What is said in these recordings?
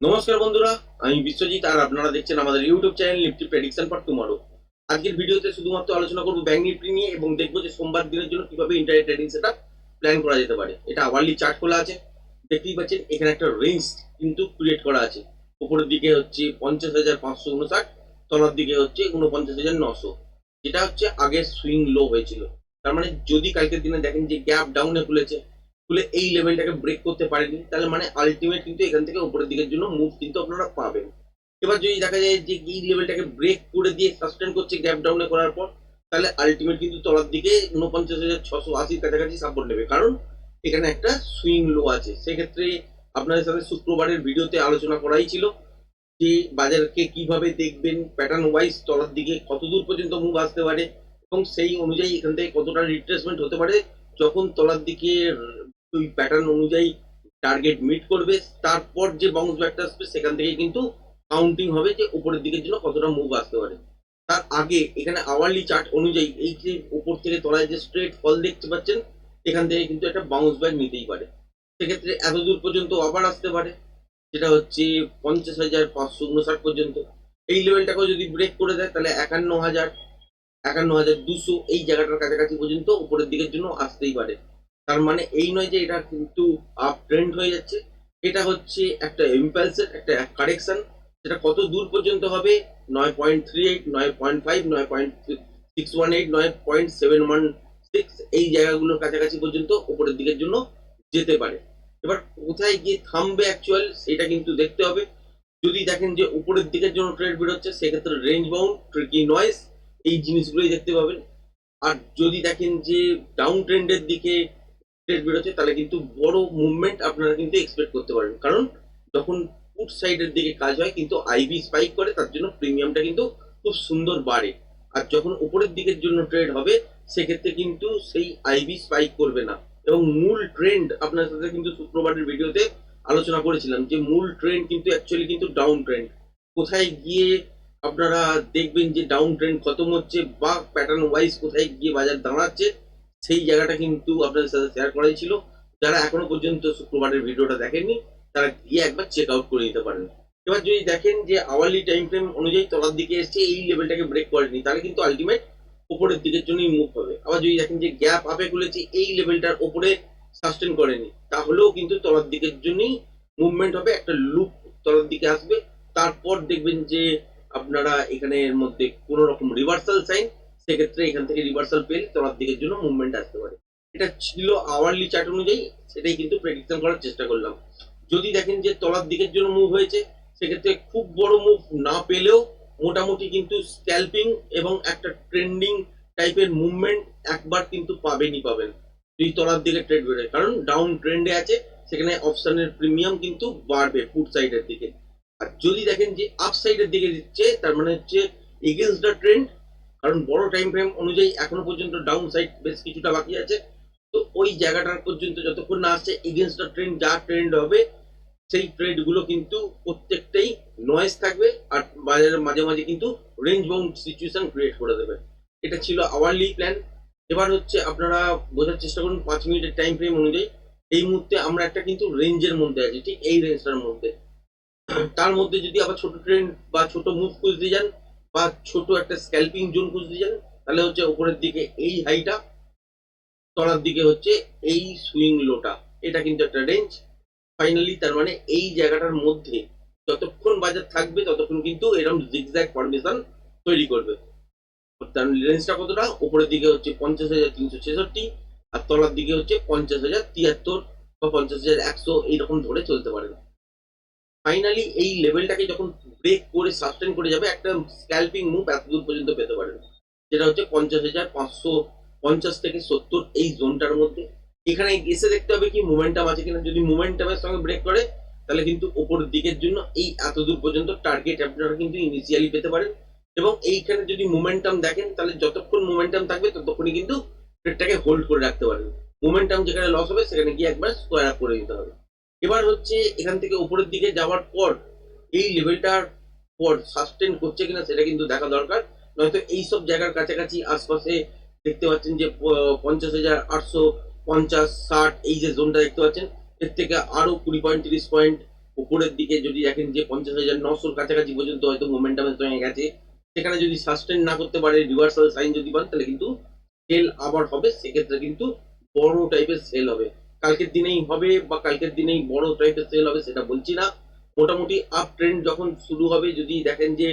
নমস্কার বন্ধুরা, আমি বিশ্বজিৎ আর আপনারা দেখছেন আমাদের YouTube channel Nifty prediction for tomorrow. আজকের ভিডিওতে শুধুমাত্র আলোচনা করব ব্যাংক নিফটি নিয়ে এবং দেখব যে সোমবার দিনের জন্য কীভাবে ইন্টারনেট ট্রেডিং সেটা প্ল্যান করা যেতে পারে। এটা আওয়ারলি চার্ট খোলা আছে, দেখতেই পাচ্ছেন, এখানে একটা রেঞ্জ কিন্তু ক্রিয়েট করা আছে। উপরের দিকে হচ্ছে পঞ্চাশ হাজার পাঁচশো উনষাট, তলার দিকে হচ্ছে উনপঞ্চাশ হাজার নশো, যেটা হচ্ছে আগের সুইং লো হয়েছিল। তার মানে যদি কালকের দিনে দেখেন যে গ্যাপ ডাউনে খুলেছে খুলে এই লেভেলটাকে ব্রেক করতে পারেনি তাহলে মানে আলটিমেট কিন্তু এখান থেকে উপরের দিকের জন্য মুভ কিন্তু আপনারা পাবেন। এবার যদি দেখা যায় যে এই লেভেলটাকে ব্রেক করে দিয়ে সাস্টেন করছে গ্যাপ ডাউনে করার পর, তাহলে আলটিমেট কিন্তু তলার দিকে উনপঞ্চাশ হাজার ছশো আশির কাছাকাছি সাপোর্ট নেবে। কারণ এখানে একটা সুইং লো আছে। সেক্ষেত্রে আপনাদের সাথে শুক্রবারের ভিডিওতে আলোচনা করাই ছিল যে বাজারকে কীভাবে দেখবেন প্যাটার্ন ওয়াইজ তলার দিকে কত দূর পর্যন্ত মুভ আসতে পারে এবং সেই অনুযায়ী এখান থেকে কতটা রিট্রেসমেন্ট হতে পারে, যখন তলার দিকে ওই প্যাটার্ন অনুযায়ী টার্গেট মিট করবে, তারপর যে বাউন্স ব্যাকটা আসবে, সেখান থেকে কিন্তু কাউন্টিং হবে যে উপরের দিকের জন্য কতটা মুভ আসতে পারে। তার আগে এখানে আওয়ারলি চার্ট অনুযায়ী এই যে উপর থেকে তলায় যে স্ট্রেট ফল দেখতে পাচ্ছেন, এখান থেকে কিন্তু একটা বাউন্স ব্যাক নিতেই পারে। সেক্ষেত্রে এত দূর পর্যন্ত আবার আসতে পারে, যেটা হচ্ছে পঞ্চাশ হাজার পাঁচশো উনষাট পর্যন্ত। এই লেভেলটাকেও যদি ব্রেক করে দেয়, তাহলে একান্ন হাজার একান্ন হাজার দুশো এই জায়গাটার কাছাকাছি পর্যন্ত উপরের দিকের জন্য আসতেই পারে। তার মানে এই নয় যে এটা কিন্তু আপ ট্রেন্ড হয়ে যাচ্ছে। এটা হচ্ছে একটা ইম্পালসের একটা কারেকশন সেটা কত দূর পর্যন্ত হবে? নয় পয়েন্ট থ্রি এইট, নয় পয়েন্ট ফাইভ, নয় পয়েন্ট সিক্স ওয়ান এইট নয় পয়েন্ট সেভেন ওয়ান সিক্স, এই জায়গাগুলোর কাছাকাছি পর্যন্ত উপরের দিকের জন্য যেতে পারে। এবার কোথায় গিয়ে থামবে অ্যাকচুয়াল সেটা কিন্তু দেখতে হবে। যদি দেখেন যে উপরের দিকের জন্য ট্রেড বেরোচ্ছে, সেক্ষেত্রে রেঞ্জ বাউন্ড ট্রিকি নয়েস এই জিনিসগুলোই দেখতে পাবেন। আর যদি দেখেন যে ডাউন ট্রেন্ডের দিকে ট্রেড বেরোচ্ছে তাহলে কিন্তু বড় মুভমেন্ট আপনারা কিন্তু এক্সপেক্ট করতে পারেন কারণ যখন পুট সাইডের দিকে কাজ হয়, কিন্তু আইবি স্পাইক করে, তার জন্য প্রিমিয়ামটা কিন্তু খুব সুন্দর বাড়ে। আর যখন উপরের দিকের জন্য ট্রেড হবে, সেক্ষেত্রে কিন্তু সেই আইবি স্পাইক করবে না। এবং মূল ট্রেন্ড আপনার সাথে কিন্তু শুক্রবারের ভিডিওতে আলোচনা করেছিলাম যে, মূল ট্রেন্ড কিন্তু অ্যাকচুয়ালি কিন্তু ডাউন ট্রেন্ড কোথায় গিয়ে আপনারা দেখবেন যে ডাউন ট্রেন্ড খতম হচ্ছে বা প্যাটার্ন ওয়াইজ কোথায় গিয়ে বাজার দাঁড়াচ্ছে সেই জায়গাটা কিন্তু আপনাদের সাথে শেয়ার করাই ছিল। যারা এখনও পর্যন্ত শুক্রবারের ভিডিওটা দেখেননি, তারা গিয়ে একবার চেক আউট করে নিতে পারেন। এবার যদি দেখেন যে আওয়ারলি টাইম ফ্রেম অনুযায়ী তলার দিকে এসছে, এই লেভেলটাকে ব্রেক করেনি, তাহলে কিন্তু আলটিমেট উপরের দিকের জন্যই মুভ হবে। আবার যদি দেখেন যে গ্যাপ আপে খুলেছে, এই লেভেলটার উপরে সাস্টেন করেনি, তাহলেও কিন্তু তলার দিকের জন্যই মুভমেন্ট হবে, একটা লুপ তলার দিকে আসবে। তারপর দেখবেন যে আপনারা এখানে এর মধ্যে কোনো রকম রিভার্সাল সাইন সেক্ষেত্রে এখান থেকে রিভার্সাল পেলে তলার দিকের জন্য মুভমেন্ট আসতে পারে। এটা ছিল আওয়ারলি চার্ট অনুযায়ী, সেটাই কিন্তু প্রেডিকশন করার চেষ্টা করলাম। যদি দেখেন যে তলার দিকের জন্য মুভ হয়েছে, সেক্ষেত্রে খুব বড় মুভ না পেলেও মোটামুটি কিন্তু স্ক্যাল্পিং এবং একটা ট্রেন্ডিং টাইপের মুভমেন্ট একবার কিন্তু পাবেনই পাবেন। যদি তলার দিকে ট্রেড বেরোয় কারণ ডাউন ট্রেন্ডে আছে, সেখানে অপশানের প্রিমিয়াম কিন্তু বাড়বে ফুড সাইডের দিকে। আর যদি দেখেন যে আপ সাইডের দিকে দিচ্ছে, তার মানে হচ্ছে এগেনস্ট দ্য ট্রেন্ড কারণ বড় টাইম ফ্রেম অনুযায়ী এখনও পর্যন্ত ডাউন সাইড বেশ কিছুটা বাকি আছে। তো ওই জায়গাটার পর্যন্ত যতক্ষণ না আসছে এগেনস্ট দ্য ট্রেন্ড যা ট্রেন্ড হবে, সেই ট্রেডগুলো কিন্তু প্রত্যেকটাই নয়েজ থাকবে আর বাজারের মাঝে মাঝে কিন্তু রেঞ্জ বাউন্ড সিচুয়েশন ক্রিয়েট করে দেবে। এটা ছিল আওয়ারলি প্ল্যান এবার হচ্ছে আপনারা বোঝার চেষ্টা করুন পাঁচ মিনিটের টাইম ফ্রেম অনুযায়ী। এই মুহূর্তে আমরা একটা কিন্তু রেঞ্জের মধ্যে আছি, ঠিক এই রেঞ্জটার মধ্যে। তার মধ্যে যদি আবার ছোট ট্রেন্ড বা ছোট মুভ খুঁজতে যান বা ছোট একটা স্ক্যাল্পিং জোন খুঁজতে যান তাহলে হচ্ছে উপরের দিকে এই হাইটা তলার দিকে হচ্ছে এই সুইং লোটা এটা কিন্তু একটা রেঞ্জ ফাইনালি তার মানে এই জায়গাটার মধ্যে যতক্ষণ বাজার থাকবে, ততক্ষণ কিন্তু এরকম জিগজ্যাগ ফরমেশন তৈরি করবে। তার রেঞ্জটা কতটা? উপরের দিকে হচ্ছে পঞ্চাশ হাজার তিনশো ছেষট্টি, আর তলার দিকে হচ্ছে পঞ্চাশ হাজার তিয়াত্তর বা পঞ্চাশ হাজার একশো, এইরকম ধরে চলতে পারে। ফাইনালি এই লেভেলটাকে যখন ব্রেক করে সাস্টেন করে যাবে, একটা স্ক্যাল্পিং মুভ এত দূর পর্যন্ত পেতে পারেন যেটা হচ্ছে পঞ্চাশ হাজার পাঁচশো পঞ্চাশ থেকে সত্তর এই জোনটার মধ্যে। এখানে এসে দেখতে হবে কি মোমেন্টাম আছে কিনা। যদি মোমেন্টামের সঙ্গে ব্রেক করে, তাহলে কিন্তু ওপরের দিকের জন্য এই এত দূর পর্যন্ত টার্গেট আপনারা কিন্তু ইনিশিয়ালি পেতে পারেন। এবং এইখানে যদি মোমেন্টাম দেখেন, তাহলে যতক্ষণ মোমেন্টাম থাকবে, ততক্ষণই কিন্তু ট্রেডটাকে হোল্ড করে রাখতে পারবেন। মোমেন্টাম যেখানে লস হবে, সেখানে গিয়ে একবার স্কোয়ার আপ করে দিতে হবে। এবার হচ্ছে এখান থেকে উপরের দিকে যাওয়ার পর এই লেভেলটার পর সাস্টেন করছে কিনা সেটা কিন্তু দেখা দরকার। নয়তো এই সব জায়গার কাছাকাছি আশপাশে দেখতে পাচ্ছেন যে পঞ্চাশ হাজার আটশো পঞ্চাশ, ষাট এই যে জোনটা দেখতে পাচ্ছেন, এর থেকে আরও কুড়ি পয়েন্ট, তিরিশ পয়েন্ট উপরের দিকে যদি দেখেন যে, পঞ্চাশ হাজার নশোর কাছাকাছি পর্যন্ত হয়তো মোমেন্টামের সঙ্গে গেছে। সেখানে যদি সাস্টেন না করতে পারে রিভার্সাল সাইন যদি পান, তাহলে কিন্তু সেল আবার হবে। সেক্ষেত্রে কিন্তু বড় টাইপের সেল হবে। কালকের দিনেই হবে বা কালকের দিনেই বড় টাইপের সেল হবে সেটা বলছি না। মোটামুটি আপ ট্রেন্ড যখন শুরু হবে, যদি দেখেন যে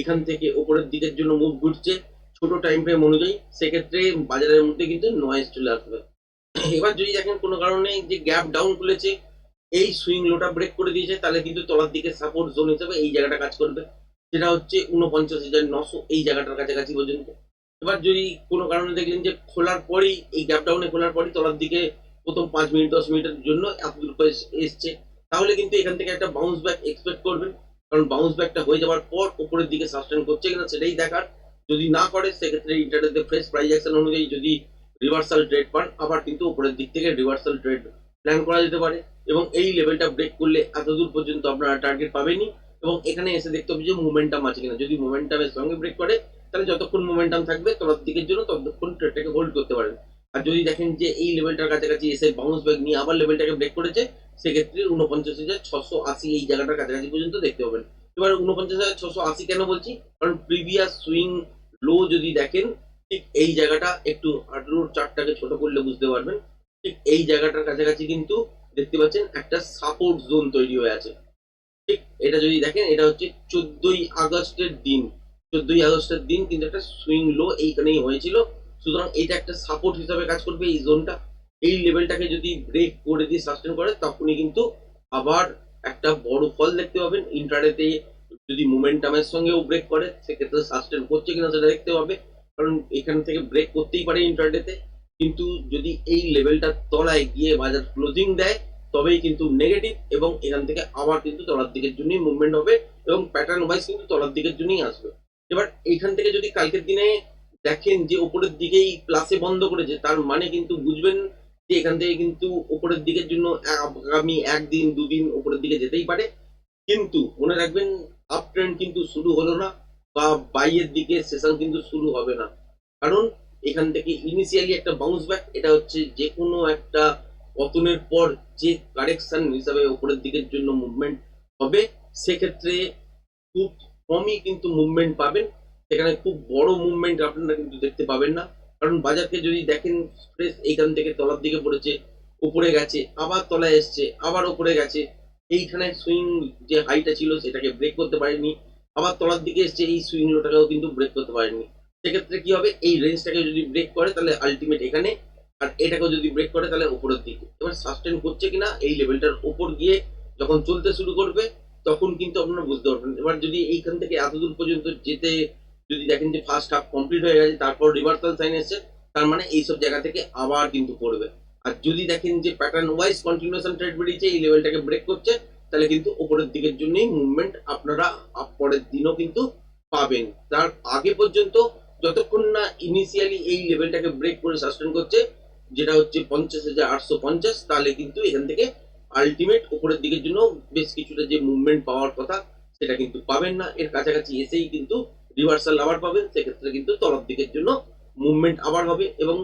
এখান থেকে ওপরের দিকের জন্য মুভ ঘুরছে, ছোট টাইম ফ্রেম অনুযায়ী, সেক্ষেত্রে বাজারের মধ্যে কিন্তু নয়েজ চলে আসবে। এবার যদি দেখেন কোনো কারণে যে গ্যাপ ডাউন খুলেছে, এই সুইং লোটা ব্রেক করে দিয়েছে, তাহলে কিন্তু তলার দিকে সাপোর্ট জোন হিসেবে এই জায়গাটা কাজ করবে। সেটা হচ্ছে উনপঞ্চাশ হাজার নশো এই জায়গাটার কাছাকাছি পর্যন্ত। এবার যদি কোনো কারণে দেখলেন যে খোলার পরেই, এই গ্যাপ ডাউনে খোলার পরই তলার দিকে প্রথম পাঁচ মিনিট, দশ মিনিটের জন্য এত দূর করে এসছে। তাহলে কিন্তু এখান থেকে একটা বাউন্স ব্যাক এক্সপেক্ট করবেন কারণ বাউন্স ব্যাকটা হয়ে যাওয়ার পর উপরের দিকে সাস্টেন করছে কিনা সেটাই দেখার। যদি না করে, সেক্ষেত্রে ইন্টারনেটে ফ্রেশ প্রাইস অ্যাকশন অনুযায়ী যদি রিভার্সাল ট্রেড পান, আবার কিন্তু উপরের দিক থেকে রিভার্সাল ট্রেড প্ল্যান করা যেতে পারে। এবং এই লেভেলটা ব্রেক করলে এত দূর পর্যন্ত আপনারা টার্গেট পাবেনই। এবং এখানে এসে দেখতে হবে যে মোমেন্টাম আছে কিনা। যদি মোমেন্টামের সঙ্গে ব্রেক করে, তাহলে যতক্ষণ মোমেন্টাম থাকবে, তলার দিকের জন্য ততক্ষণ ট্রেডটাকে হোল্ড করতে পারেন। আর যদি দেখেন যে এই লেভেলটার কাছাকাছি এসে বাউন্স ব্যাক নিয়ে আবার লেভেলটাকে ব্রেক করেছে, সেক্ষেত্রে উনপঞ্চাশ হাজার ছশো আশি এই জায়গাটার কাছাকাছি পর্যন্ত দেখতে পাবেন। এবার উনপঞ্চাশ হাজার ছশো আশি কেন বলছি? কারণ প্রিভিয়াস সুইং লো যদি দেখেন, ঠিক এই জায়গাটা একটু আঠেরোর চারটাকে ছোট করলে বুঝতে পারবেন। ঠিক এই জায়গাটার কাছাকাছি কিন্তু দেখতে পাচ্ছেন একটা সাপোর্ট জোন তৈরি হয়ে আছে। ঠিক এটা যদি দেখেন, এটা হচ্ছে চোদ্দই আগস্টের দিন। চোদ্দই আগস্টের দিন কিন্তু একটা সুইং লো এইখানেই হয়েছিল। সুতরাং এটা একটা সাপোর্ট হিসাবে কাজ করবে এই জোনটা এই লেভেলটাকে যদি ব্রেক করে দিয়ে সাস্টেন করে, তখনই কিন্তু আবার একটা বড় ফল দেখতে পাবেন। ইন্টারনেটে যদি মোমেন্টামের সঙ্গেও ব্রেক করে, সেক্ষেত্রে সাস্টেন করছে কিনা সেটা দেখতে পাবে কারণ এখান থেকে ব্রেক করতেই পারে ইন্টারনেটে কিন্তু যদি এই লেভেলটার তলায় গিয়ে বাজার ক্লোজিং দেয়, তবেই কিন্তু নেগেটিভ এবং এখান থেকে আবার কিন্তু তলার দিকের জন্যই মুভমেন্ট হবে এবং প্যাটার্ন ওয়াইজ কিন্তু তলার দিকের জন্যই আসবে। এবার এখান থেকে যদি কালকের দিনে দেখেন যে উপরের দিকেই প্লাসে বন্ধ করেছে, তার মানে কিন্তু বুঝবেন যে এখান থেকে কিন্তু উপরের দিকের জন্য আগামী একদিন, দুদিন উপরের দিকে যেতেই পারে। কিন্তু মনে রাখবেন আপ ট্রেন্ড কিন্তু শুরু হলো না বা বাইয়ের দিকে সেশন কিন্তু শুরু হবে না। কারণ এখান থেকে ইনিশিয়ালি একটা বাউন্স ব্যাক এটা হচ্ছে যে কোনো একটা পতনের পর যে কারেকশন হিসাবে উপরের দিকের জন্য মুভমেন্ট হবে, সেক্ষেত্রে খুব কমই কিন্তু মুভমেন্ট পাবেন। সেখানে খুব বড় মুভমেন্ট আপনারা কিন্তু দেখতে পাবেন না। কারণ বাজারকে যদি দেখেন ফ্রেশ এইখান থেকে তলার দিকে পড়েছে উপরে গেছে, আবার তলায় এসছে, আবার উপরে গেছে, এইখানে সুইং যে হাইটা ছিল সেটাকে ব্রেক করতে পারেনি আবার তলার দিকে এসছে, এই সুইং লোটাকেও কিন্তু ব্রেক করতে পারেনি সেক্ষেত্রে কি হবে? এই রেঞ্জটাকে যদি ব্রেক করে, তাহলে আলটিমেট এখানে, আর এটাকেও যদি ব্রেক করে, তাহলে উপরের দিকে। এবার সাস্টেন করছে কিনা, এই লেভেলটার উপর গিয়ে যখন চলতে শুরু করবে, তখন কিন্তু আপনারা বুঝতে পারবেন। এবার যদি এইখান থেকে এত দূর পর্যন্ত যেতে যদি দেখেন যে ফার্স্ট হাফ কমপ্লিট হয়ে গেছে, তারপর রিভার্সাল সাইন এসছে, তার মানে এইসব জায়গা থেকে আবার কিন্তু পড়বে। আর যদি দেখেন যে প্যাটার্ন ওয়াইজ কন্টিনিউশন ট্রেড বেরিয়েছে, এই লেভেলটাকে ব্রেক করছে, তাহলে কিন্তু উপরের দিকের জন্যই মুভমেন্ট আপনারা পরের দিনও কিন্তু পাবেন। তার আগে পর্যন্ত যতক্ষণ না ইনিশিয়ালি এই লেভেলটাকে ব্রেক করে সাস্টেন করছে, যেটা হচ্ছে পঞ্চাশ হাজার আটশো পঞ্চাশ, তাহলে কিন্তু এখান থেকে আলটিমেট উপরের দিকের জন্য বেশ কিছুটা যে মুভমেন্ট পাওয়ার কথা, সেটা কিন্তু পাবেন না। এর কাছাকাছি এসেই কিন্তু রিভার্সাল আবার পাবে, সেক্ষেত্রে কিন্তু তলার দিকের জন্য মুভমেন্ট আবার হবে এবং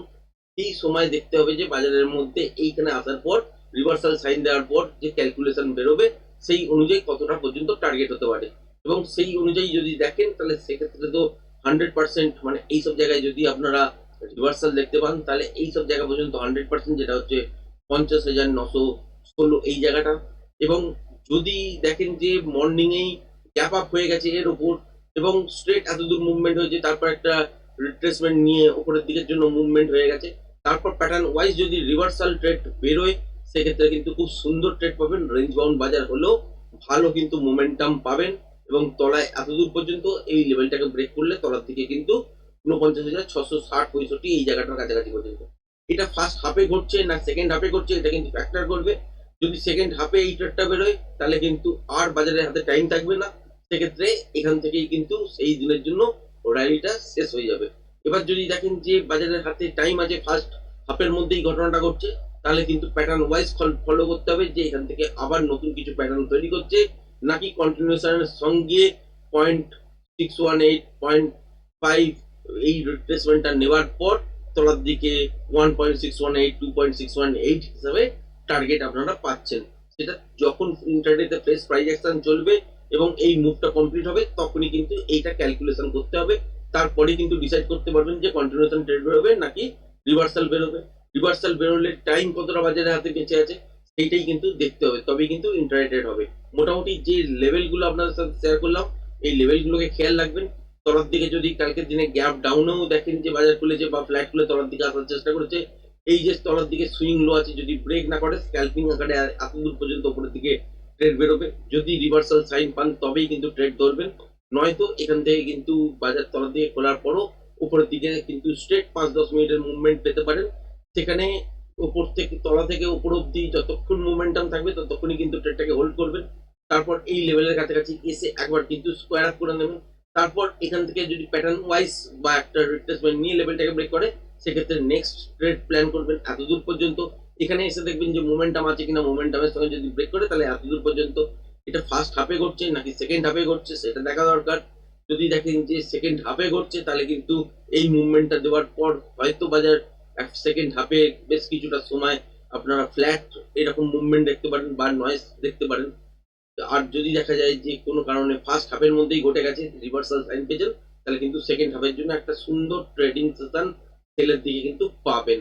এই সময় দেখতে হবে যে বাজারের মধ্যে এইখানে আসার পর রিভার্সাল সাইন দেওয়ার পর যে ক্যালকুলেশন বেরোবে, সেই অনুযায়ী কতটা পর্যন্ত টার্গেট হতে পারে। এবং সেই অনুযায়ী যদি দেখেন, তাহলে সেক্ষেত্রে তো হান্ড্রেড পার্সেন্ট মানে এইসব জায়গায় যদি আপনারা রিভার্সাল দেখতে পান, তাহলে এইসব জায়গা পর্যন্ত হান্ড্রেড পার্সেন্ট যেটা হচ্ছে পঞ্চাশ হাজার নশো ষোলো এই জায়গাটা। এবং যদি দেখেন যে মর্নিংয়েই গ্যাপ আপ হয়ে গেছে এর ওপর এবং স্ট্রেট এত দূর মুভমেন্ট হয়েছে, তারপর একটা রিট্রেসমেন্ট নিয়ে উপরের দিকের জন্য মুভমেন্ট হয়ে গেছে। তারপর প্যাটার্ন ওয়াইজ যদি রিভার্সাল ট্রেড বেরোয়, সেক্ষেত্রে কিন্তু খুব সুন্দর ট্রেড পাবেন। রেঞ্জ বাউন্ড বাজার হলেও ভালো কিন্তু মোমেন্টাম পাবেন এবং তলায় এত দূর পর্যন্ত এই লেভেলটাকে ব্রেক করলে তলার দিকে কিন্তু উনপঞ্চাশ হাজার ছশো ষাট, পঁয়ষট্টি এই জায়গাটার কাছাকাছি পর্যন্ত। এটা ফার্স্ট হাফে ঘটছে না সেকেন্ড হাফে ঘটছে, এটা কিন্তু ফ্যাক্টর করবে। যদি সেকেন্ড হাফে এই ট্রেডটা বেরোয়, তাহলে কিন্তু আর বাজারের হাতে টাইম থাকবে না। সেক্ষেত্রে এখান থেকেই কিন্তু সেই দিনের জন্য র্যালিটা শেষ হয়ে যাবে। এবার যদি দেখেন যে বাজারের হাতে টাইম আছে ফার্স্ট হাফের মধ্যেই ঘটনাটা ঘটছে, তাহলে কিন্তু প্যাটার্ন ওয়াইজ ফলো করতে হবে যে এখান থেকে আবার নতুন কিছু প্যাটার্ন তৈরি করছে, নাকি কন্টিনিউশনের সঙ্গে point six one eight point five এই রিপ্লেসমেন্টটা নেওয়ার পর তলার দিকে one point six one eight two point six one eight হিসাবে টার্গেট আপনারা পাচ্ছেন। সেটা যখন ইন্টারনেটে প্রেস প্রাইস অ্যাকশন চলবে এবং এই মুভটা কমপ্লিট হবে, তখনই কিন্তু এইটা ক্যালকুলেশন করতে হবে। তারপরে কিন্তু ডিসাইড করতে পারবেন যে কন্টিনিউশন ট্রেড বেরোবে নাকি রিভার্সাল বেরোবে। রিভার্সাল বেরোলে টাইম কতটা বাজারে হাতে বেঁচে আছে, সেইটাই কিন্তু দেখতে হবে। তবেই কিন্তু ইন্টারেটেড হবে। মোটামুটি যে লেভেলগুলো আপনাদের সাথে শেয়ার করলাম, এই লেভেলগুলোকে খেয়াল রাখবেন। তলার দিকে যদি কালকের দিনে গ্যাপ ডাউনেও দেখেন যে বাজার খুলেছে বা ফ্ল্যাট খুলে তলার দিকে আসার চেষ্টা করেছে, এই যে তলার দিকে সুইং লো আছে, যদি ব্রেক না করে স্ক্যাল্পিং আকারে এত দূর পর্যন্ত উপরের দিকে ট্রেড বেরোবে। যদি রিভার্সাল সাইন পান, তবেই কিন্তু ট্রেড ধরবেন নয়তো এখান থেকে কিন্তু বাজার তলার দিকে খোলার পরও উপরের দিকে কিন্তু স্ট্রেট পাঁচ দশ মিনিটের মুভমেন্ট পেতে পারেন। সেখানে উপর থেকে, তলা থেকে উপর অব্দি যতক্ষণ মোমেন্টাম থাকবে, ততক্ষণই কিন্তু ট্রেডটাকে হোল্ড করবেন। তারপর এই লেভেলের কাছাকাছি এসে একবার কিন্তু স্কোয়ার আপ করে নেবেন। তারপর এখান থেকে যদি প্যাটার্ন ওয়াইজ বা একটা রিট্রেসমেন্ট নিয়ে লেভেলটাকে ব্রেক করে, সেক্ষেত্রে নেক্সট ট্রেড প্ল্যান করবেন এত দূর পর্যন্ত। এখানে এসে দেখবেন যে মোমেন্টাম আছে কিনা মোমেন্টামের সঙ্গে যদি ব্রেক করে, তাহলে এত দূর পর্যন্ত এটা ফার্স্ট হাফে ঘটছে নাকি সেকেন্ড হাফে ঘটছে সেটা দেখা দরকার। যদি দেখেন যে সেকেন্ড হাফে ঘটছে, তাহলে কিন্তু এই মুভমেন্টটা দেওয়ার পর হয়তো বাজার এক সেকেন্ড হাফে বেশ কিছুটা সময় আপনারা ফ্ল্যাট এরকম মুভমেন্ট দেখতে পারেন বা নয়েস দেখতে পারেন। আর যদি দেখা যায় যে কোনো কারণে ফার্স্ট হাফের মধ্যেই ঘটে গেছে রিভার্সাল সাইন পেয়েছেন তাহলে কিন্তু সেকেন্ড হাফের জন্য একটা সুন্দর ট্রেডিং সেশন সেলের দিকে কিন্তু পাবেন।